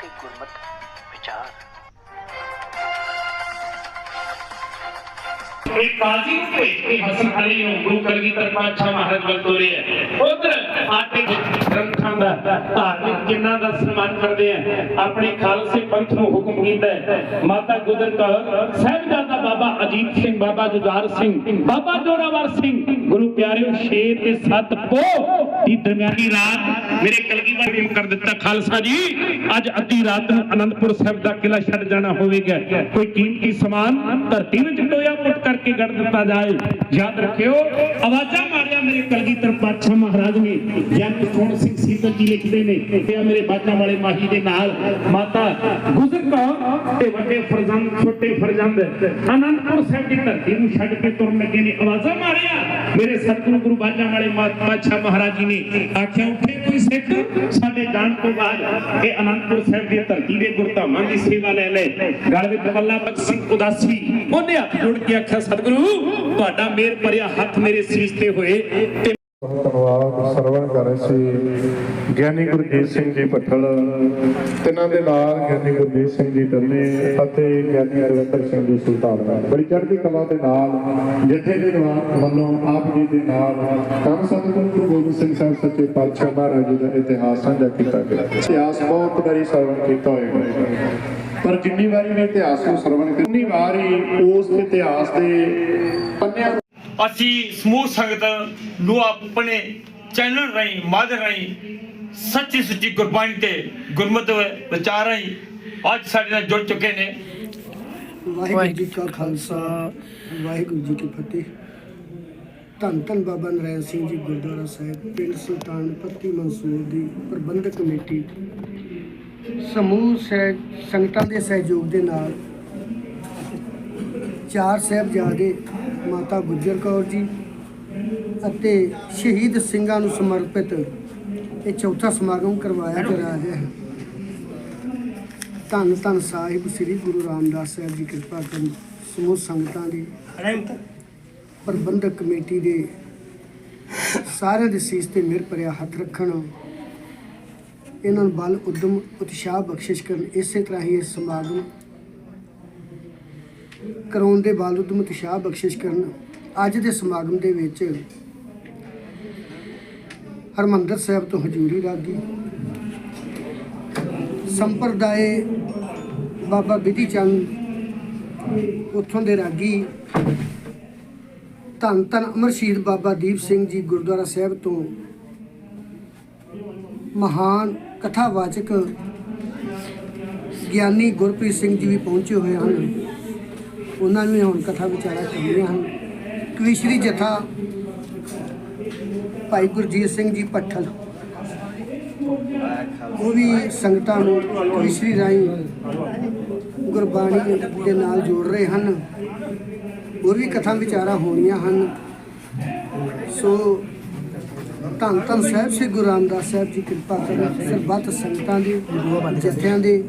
ਤੇ ਗੁਰਮਤ ਵਿਚਾਰ। ਇਹ ਕਾਜ਼ੀ ਨੂੰ ਭੇਜ ਕੇ ਹਸਨ ਨੂੰ ਗੁਰੂ ਕਲਗੀਧਰ ਪਾਤਸ਼ਾਹ ਮਹਾਰਾਜ ਵੱਲ ਤੋਰਿਆ ਉਧਰ ਆਟੇ ਗ੍ਰੰਥਾਂ ਦਾ ਧਾਰਮਿਕ ਜਿਨ੍ਹਾਂ ਦਾ ਸਨਮਾਨ ਕਰਦੇ ਆ, ਆਪਣੇ ਖਾਲਸੇ ਪੰਥ ਨੂੰ ਹੁਕਮ ਕੀਤਾ ਮਾਤਾ ਗੁਜਰ ਕੌਰ, ਸਾਹਿਬਜ਼ਾਦਾ ਬਾਬਾ ਅਜੀਤ ਸਿੰਘ, ਬਾਬਾ ਜੁਝਾਰ ਸਿੰਘ, ਬਾਬਾ ਜੋਰਾਵਰ ਸਿੰਘ, ਗੁਰੂ ਪਿਆਰਿਓ ਛੇ ਤੇ ਸੱਤ ਪੋ ਦੀ ਦਰਮਿਆਨੀ ਰਾਤ ਮੇਰੇ ਕਲਗੀਧਰ ਨੇ ਕਰ ਦਿੱਤਾ ਖਾਲਸਾ ਜੀ ਅੱਜ ਅੱਧੀ ਰਾਤ ਨੂੰ ਅਨੰਦਪੁਰ ਸਾਹਿਬ ਦਾ ਕਿਲਾ ਛੱਡ ਜਾਣਾ ਹੋਵੇਗਾ ਕੋਈ ਕੀਮਤੀ ਸਮਾਨ ਧਰਤੀ ਵਿੱਚ ਟੋਇਆ ਪੁੱਟ ਕਰਕੇ ਗੜ ਦਿੱਤਾ ਜਾਏ ਯਾਦ ਰੱਖਿਓ ਆਵਾਜ਼ਾਂ ਮਾਰਿਆ ਮੇਰੇ ਕਲਗੀਧਰ ਪਾਤਸ਼ਾਹ ਮਹਾਰਾਜ ਨੇ ਜਨ ਸੋਹਣ ਸਿੰਘ ਸੀਤਲ ਜੀ ਲਿਖਦੇ ਨੇ ਤੇ ਆ ਮੇਰੇ ਬਾਜਾਂ ਵਾਲੇ ਮਾਹੀ ਦੇ ਨਾਲ ਮਾਤਾ ਗੁਜ਼ਰ ਕੌਰ ਤੇ ਵੱਡੇ ਫਰਜ਼ੰਦ ਛੋਟੇ ਫਰਜ਼ੰਦ ਅਨੰਦਪੁਰ ਸਾਹਿਬ ਦੀ ਧਰਤੀ ਨੂੰ ਛੱਡ ਕੇ ਤੁਰਨ ਲੱਗੇ ਨੇ ਆਵਾਜ਼ਾਂ ਮਾਰਿਆ ਮੇਰੇ ਸਤਿਗੁਰੂ ਗੁਰੂ ਬਾਜਾਂ ਵਾਲੇ ਮਾ- ਪਾਤਸ਼ਾਹ ਮਹਾਰਾਜ ਜੀ ਨੇ ਆਖਿਆ, ਉੱਥੇ ਕੋਈ ਸਿੱਖ? ਸਾਡੇ ਜਾਣ ਤੋਂ ਬਾਅਦ ਇਹ ਅਨੰਦਪੁਰ ਸਾਹਿਬ ਦੀ ਧਰਤੀ ਦੇ ਗੁਰਧਾਮਾਂ ਦੀ ਸੇਵਾ ਲੈ ਲੈ ਗਲ ਵਿੱਚ ਬੱਲਾ ਬਖਸ਼ ਸਿੰਘ ਉਦਾਸੀ। ਉਹਨੇ ਹੱਥ ਜੋੜ ਕੇ ਆਖਿਆ, ਸਤਿਗੁਰੂ, ਤੁਹਾਡਾ ਮੇਰ ਭਰਿਆ ਹੱਥ ਮੇਰੇ ਸੀਸ ਤੇ ਹੋਏ ਤੇ ਬਹੁਤ ਧੰਨਵਾਦ। ਸਰਵਣ ਕਰ ਰਹੇ ਸੀ ਗਿਆਨੀ ਗੁਰਜੀਤ ਸਿੰਘ ਜੀ ਭੱਠਲ। ਤਿੰਨਾਂ ਦੇ ਨਾਲ ਗਿਆਨੀ ਗੁਰਜੀਤ ਸਿੰਘ ਜੀ ਡੱਲੇ ਅਤੇ ਗਿਆਨੀ ਰਵਿੰਦਰ ਸਿੰਘ ਜੀ ਸੁਲਤਾਨ ਬੜੀ ਚੜ੍ਹਦੀ ਕਲਾ ਦੇ ਨਾਲ, ਜਿੱਥੇ ਦੇ ਵੱਲੋਂ ਆਪ ਜੀ ਦੇ ਨਾਲ ਕੰਮ ਸਤਿਗੁਰੂ ਗੁਰੂ ਗੋਬਿੰਦ ਸਿੰਘ ਸਾਹਿਬ ਸੱਚੇ ਪਾਤਸ਼ਾਹ ਮਹਾਰਾਜ ਜੀ ਦਾ ਇਤਿਹਾਸ ਸਾਂਝਾ ਕੀਤਾ ਗਿਆ। ਇਤਿਹਾਸ ਬਹੁਤ ਵਾਰੀ ਸਰਵਣ ਕੀਤਾ ਹੋਇਆ ਪਰ ਜਿੰਨੀ ਵਾਰੀ ਵੀ ਇਤਿਹਾਸ ਨੂੰ ਸਰਵਣ ਕਿੰਨੀ ਵਾਰੀ ਉਸ ਇਤਿਹਾਸ ਦੇ ਪੰਨਿਆਂ ਅਸੀਂ ਸਮੂਹ ਸੰਗਤ ਨੂੰ ਆਪਣੇ ਚੈਨਲ ਰਾਹੀਂ ਮਾਧਿਅਮ ਰਾਹੀਂ, ਸੱਚੀ ਸੁੱਚੀ ਗੁਰਬਾਣੀ ਤੇ ਗੁਰਮਤਿ ਵਿਚਾਰ ਰਾਹੀਂ ਅੱਜ ਸਾਡੇ ਨਾਲ ਜੁੜ ਚੁੱਕੇ ਨੇ। ਵਾਹਿਗੁਰੂ ਜੀ ਕਾ ਖਾਲਸਾ, ਵਾਹਿਗੁਰੂ ਜੀ ਕੀ ਫਤਿਹ। ਧੰਨ ਧੰਨ ਬਾਬਾ ਨਰੈਣ ਸਿੰਘ ਜੀ ਗੁਰਦੁਆਰਾ ਸਾਹਿਬ, ਪਿੰਡ ਸੁਲਤਾਨ ਪੱਤੀ ਮਨਸੂਰ ਦੀ ਪ੍ਰਬੰਧਕ ਕਮੇਟੀ। ਸਮੂਹ ਸਹਿ, ਸੰਗਤਾਂ ਦੇ ਸਹਿਯੋਗ ਦੇ ਨਾਲ ਚਾਰ ਸਾਹਿਬਜ਼ਾਦੇ ਮਾਤਾ ਗੁਜਰ ਕੌਰ ਜੀ ਅਤੇ ਸ਼ਹੀਦ ਸਿੰਘਾਂ ਨੂੰ ਸਮਰਪਿਤ ਇਹ ਚੌਥਾ ਸਮਾਗਮ ਕਰਵਾਇਆ ਜਾ ਰਿਹਾ ਹੈ। ਧੰਨ ਧੰਨ ਸਾਹਿਬ ਸ੍ਰੀ ਗੁਰੂ ਰਾਮਦਾਸ ਸਾਹਿਬ ਜੀ ਕਿਰਪਾ ਕਰਨ ਸਮੂਹ ਸੰਗਤਾਂ ਦੀ ਪ੍ਰਬੰਧਕ ਕਮੇਟੀ ਦੇ ਸਾਰਿਆਂ ਦੇ ਸੀਸ ਤੇ ਮਿਹਰ ਭਰਿਆ ਹੱਥ ਰੱਖਣ। ਇਹਨਾਂ ਨੂੰ ਬਲ ਉਦਮ ਉਤਸ਼ਾਹ ਬਖਸ਼ਿਸ਼ ਕਰਨ। ਇਸੇ ਤਰ੍ਹਾਂ ਹੀ ਇਹ ਸਮਾਗਮ ਕਰਾਉਣ ਦੇ ਬਲ ਉਦਮ ਉਤਸ਼ਾਹ ਬਖਸ਼ਿਸ਼ ਕਰਨ ਅੱਜ ਦੇ ਸਮਾਗਮ ਦੇ ਵਿੱਚ ਹਰਮੰਦਰ ਸਾਹਿਬ ਤੋਂ ਹਜੂਰੀ ਰਾਗੀ, ਸੰਪਰਦਾਇ ਬਾਬਾ ਬਿਧੀ ਚੰਦ ਉੱਥੋਂ ਦੇ ਰਾਗੀ, ਧੰਨ ਧੰਨ ਅਮਰ ਬਾਬਾ ਦੀਪ ਸਿੰਘ ਜੀ ਗੁਰਦੁਆਰਾ ਸਾਹਿਬ ਤੋਂ ਮਹਾਨ ਕਥਾਵਾਚਕ ਗਿਆਨੀ ਗੁਰਪ੍ਰੀਤ ਸਿੰਘ ਜੀ ਵੀ ਪਹੁੰਚੇ ਹੋਏ ਹਨ। ਉਹਨਾਂ ਨੂੰ ਹੁਣ ਕਥਾ ਵਿਚਾਰਾ ਕਰਨੀਆਂ ਹਨ। ਕਵਿਸ਼ਰੀ ਜਥਾ ਭਾਈ ਗੁਰਜੀਤ ਸਿੰਘ ਜੀ ਪੱਠਲ ਉਹ ਵੀ ਸੰਗਤਾਂ ਨੂੰ ਕਵਿਸ਼ਰੀ ਰਾਹੀਂ ਗੁਰਬਾਣੀ ਦੇ ਨਾਲ ਜੋੜ ਰਹੇ ਹਨ। ਹੋਰ ਵੀ ਕਥਾ ਵਿਚਾਰਾ ਹੋਣੀਆਂ ਹਨ। ਸੋ ਧੰਨ ਧੰਨ ਸਾਹਿਬ ਸ੍ਰੀ ਗੁਰੂ ਰਾਮਦਾਸ ਸਾਹਿਬ ਜੀ, ਕਿਰਪਾ ਕਰਨ ਸਰਬੱਤ ਸੰਗਤਾਂ ਦੇ, ਜਥਿਆਂ ਦੇ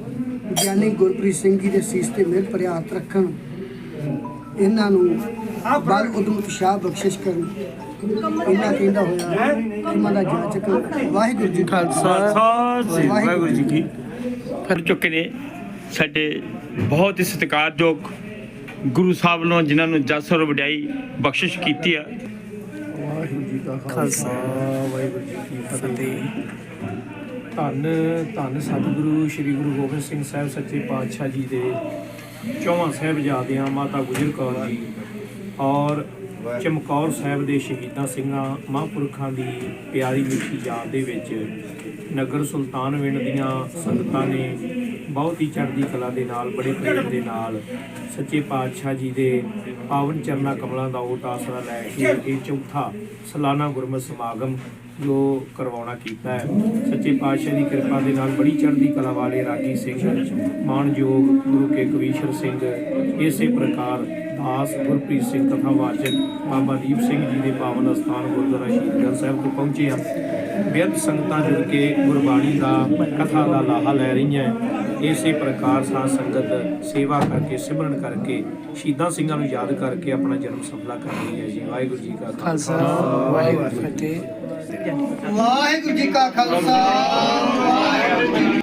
ਗਿਆਨੀ ਗੁਰਪ੍ਰੀਤ ਸਿੰਘ ਜੀ ਦੇ ਸੀਸ ਤੇ ਮਿਹਰ ਭਰਿਆ ਰੱਖਣ। ਇਹਨਾਂ ਨੂੰ ਬਲ ਉਦਮ ਉਤਸ਼ਾਹ ਬਖਸ਼ਿਸ਼ ਕਰਨ। ਇਹਨਾਂ ਕਹਿੰਦਾ ਹੋਇਆ ਇਹਨਾਂ ਦਾ ਜਾਚਕ ਵਾਹਿਗੁਰੂ ਜੀ ਕਾ ਖਾਲਸਾ ਵਾਹਿਗੁਰੂ ਜੀ ਕੀ ਫਿਰ ਚੁੱਕੇ ਨੇ ਸਾਡੇ ਬਹੁਤ ਹੀ ਸਤਿਕਾਰਯੋਗ ਗੁਰੂ ਸਾਹਿਬ ਨੂੰ ਜਿਨ੍ਹਾਂ ਨੂੰ ਜਸ ਔਰ ਵਡਿਆਈ ਬਖਸ਼ਿਸ਼ ਕੀਤੀ ਆ। ਖਾਲਸਾ ਵਾਹਿਗੁਰੂ ਜੀ ਕੀ ਫਤਿਹ। ਧੰਨ ਧੰਨ ਸਤਿਗੁਰੂ ਸ੍ਰੀ ਗੁਰੂ ਗੋਬਿੰਦ ਸਿੰਘ ਸਾਹਿਬ ਸੱਚੇ ਪਾਤਸ਼ਾਹ ਜੀ ਦੇ ਚੌਵਾਂ ਸਾਹਿਬਜ਼ਾਦਿਆਂ ਮਾਤਾ ਗੁਜਰ ਕੌਰ ਜੀ ਔਰ ਚਮਕੌਰ ਸਾਹਿਬ ਦੇ ਸ਼ਹੀਦਾਂ ਸਿੰਘਾਂ ਮਹਾਂਪੁਰਖਾਂ ਦੀ ਪਿਆਰੀ ਮਿੱਠੀ ਯਾਦ ਦੇ ਵਿੱਚ ਨਗਰ ਸੁਲਤਾਨਵਿੰਡ ਦੀਆਂ ਸੰਗਤਾਂ ਨੇ ਬਹੁਤ ਹੀ ਚੜ੍ਹਦੀ ਕਲਾ ਦੇ ਨਾਲ, ਬੜੇ ਪ੍ਰੇਮ ਦੇ ਨਾਲ ਸੱਚੇ ਪਾਤਸ਼ਾਹ ਜੀ ਦੇ ਪਾਵਨ ਚਰਨਾ ਕਮਲਾਂ ਦਾ ਓਟ ਆਸਰਾ ਲੈ ਕੇ ਇਹ ਚੌਥਾ ਸਾਲਾਨਾ ਗੁਰਮਤਿ ਸਮਾਗਮ ਜੋ ਕਰਵਾਉਣਾ ਕੀਤਾ ਹੈ। ਸੱਚੇ ਪਾਤਸ਼ਾਹ ਦੀ ਕਿਰਪਾ ਦੇ ਨਾਲ ਬੜੀ ਚੜ੍ਹਦੀ ਕਲਾ ਵਾਲੇ ਰਾਗੀ ਸਿੰਘ, ਮਾਨਯੋਗ ਗੁਰੂ ਕੇ ਕਵੀਸ਼ਰ ਸਿੰਘ, ਇਸੇ ਪ੍ਰਕਾਰ ਦਾਸ ਗੁਰਪ੍ਰੀਤ ਸਿੰਘ ਕਥਾਵਾਚਕ ਬਾਬਾ ਦੀਪ ਸਿੰਘ ਜੀ ਦੇ ਪਾਵਨ ਅਸਥਾਨ ਗੁਰਦੁਆਰਾ ਸ਼ਹੀਦਗੜ੍ਹ ਸਾਹਿਬ ਤੋਂ ਪਹੁੰਚੇ ਹਾਂ। ਬੇਅੰਤ ਸੰਗਤਾਂ ਜੁੜ ਕੇ ਗੁਰਬਾਣੀ ਦਾ ਕਥਾ ਦਾ ਲਾਹਾ ਲੈ ਰਹੀਆਂ ਇਸੇ ਪ੍ਰਕਾਰ ਸਾਧ ਸੰਗਤ ਸੇਵਾ ਕਰਕੇ ਸਿਮਰਨ ਕਰਕੇ ਸ਼ਹੀਦਾਂ ਸਿੰਘਾਂ ਨੂੰ ਯਾਦ ਕਰਕੇ ਆਪਣਾ ਜਨਮ ਸਫਲਾ ਕਰ ਰਹੀ ਹੈ ਜੀ। ਵਾਹਿਗੁਰੂ ਜੀ ਕਾ ਖਾਲਸਾ। ਵਾਹਿਗੁਰੂ ਜੀ ਕੀ ਫਤਿਹ। ਵਾਹਿਗੁਰੂ ਜੀ ਕਾ ਖਾਲਸਾ। ਵਾਹਿਗੁਰੂ